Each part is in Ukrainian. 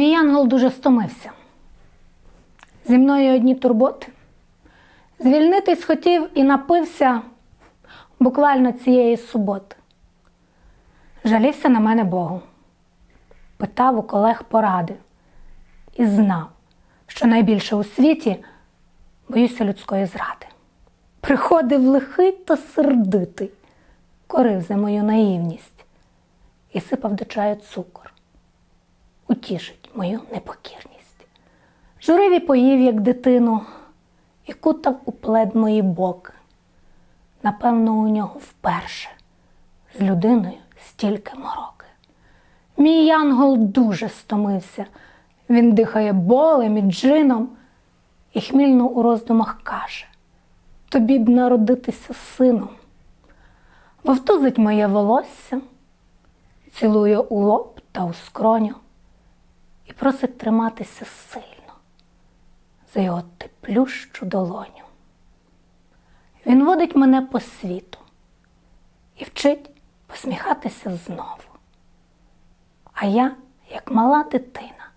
Янгол дуже стомився. Зі мною одні турботи. Звільнитись хотів і напився буквально цієї суботи. Жалівся на мене Богу, питав у колег поради і знав, що найбільше у світі боюся людської зради. Приходив лихий та сердитий, корив за мою наївність і сипав до чаю цукор, утішить мою непокірність. Журив і поїв, як дитину, і кутав у плед мої боки. Напевно, у нього вперше з людиною стільки мороки. Мій янгол дуже стомився. Він дихає болем і джином і хмільно у роздумах каже: Тобі б народитися сином. Вовтузить моє волосся, цілує у лоб та у скроню і просить триматися сильно за його теплющу долоню. Він водить мене по світу і вчить посміхатися знову. А я, як мала дитина,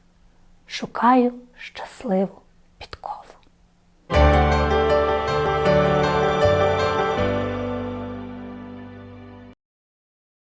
шукаю щасливу